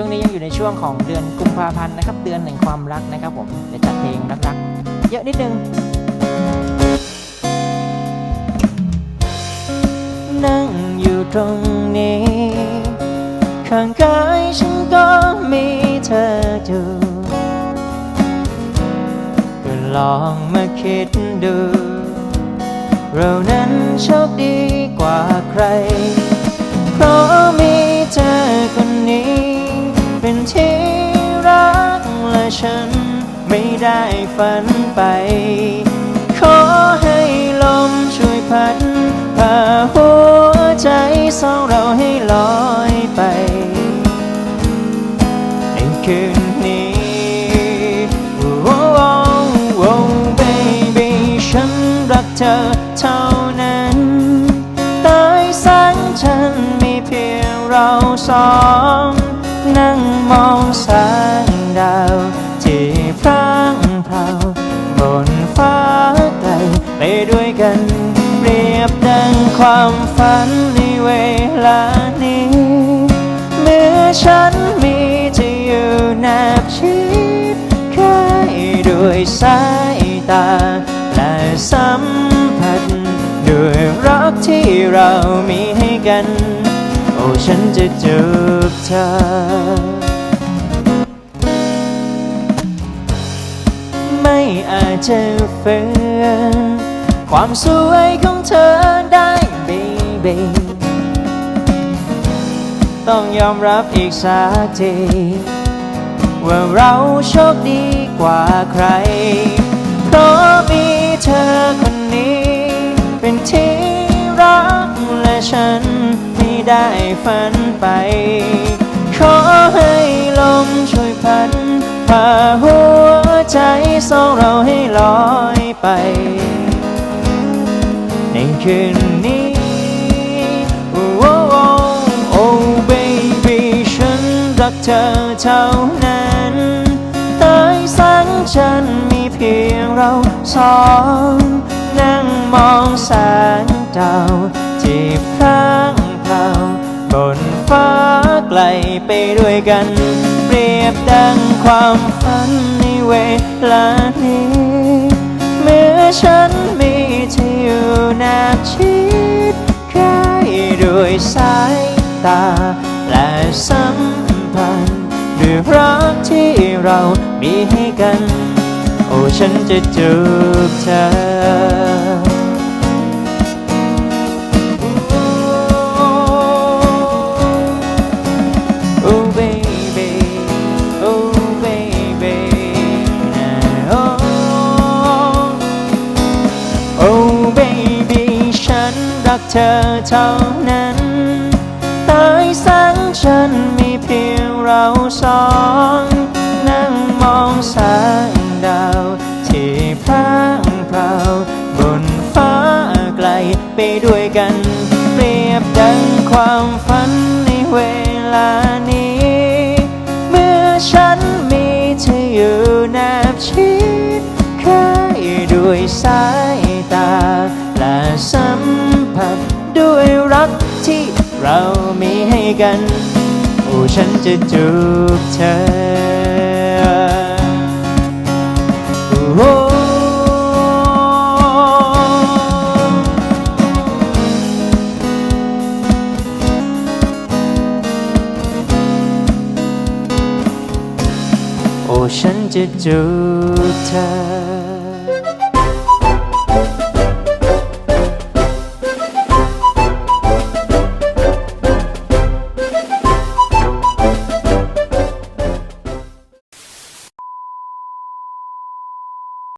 ช่วงนี้ยังอยู่ในช่วงของเดือนกุมภาพันธ์นะครับ เดือนแห่งความรักนะครับผมเดี๋ยวจัดเพลงรักๆ เยอะนิดนึงนั่งอยู่ตรงนี้ ข้างกายฉันก็มีเธออยู่ก็ลองมาคิดดู เรานั้นโชคดีกว่าใคร เพราะมี ที่รักและฉันไม่ได้ฝันไป ขอให้ลมช่วยพัดพาหัวใจสองเราให้ลอยไป ในคืนนี้โอ้โอ้ baby ฉันรักเธอเท่านั้นใต้แสงจันมีเพียงเราสอง มองแสงดาว ที่พรางพราวบนฟ้าไกลไปด้วยกัน เปรียบดังความฝันในเวลานี้ เมื่อฉันมีเธออยู่แนบชิดใกล้ด้วยสายตา และสัมผัส ด้วยรักที่เรามีให้กัน โอ้ฉันจะจูบเธอ อาจจะฝืนความสวยของเธอได้ baby ต้องยอมรับอีกสักทีว่าเราโชคดีกว่าใคร เพราะมีเธอคนนี้ เป็นที่รักและฉันไม่ได้ฝันไป ขอให้ลมช่วยพัดพาหัว ใจสองเราให้ลอยไป ในคืนนี้ โอ้โอ้โอ้โอ้ baby ฉันรักเธอเท่านั้นใต้แสงจันทร์มีเพียงเราสองนั่งมองแสงดาวที่พรางพราวบนฟ้าไกลไปด้วยกัน เปรียบดังความฝันใน เวลานี้ เมื่อฉันมีเธออยู่นาชิดใกล้ด้วยสายตา และสัมพันธ์ด้วยรักที่เรามีให้กัน โอ้ฉันจะจูบเธอ รักเธอเท่านั้นตายสังฉันมีเพียงเราสอง นั่งมองแสงดาว ที่พร่างพราบนฟ้าไกลไปด้วยกัน เปรียบดังความฝัน มผัสด้วยรักที่เรามีให้กัน โอ้ฉันจะจูบเธอโอ้โอ้ฉันจะจูบเธอ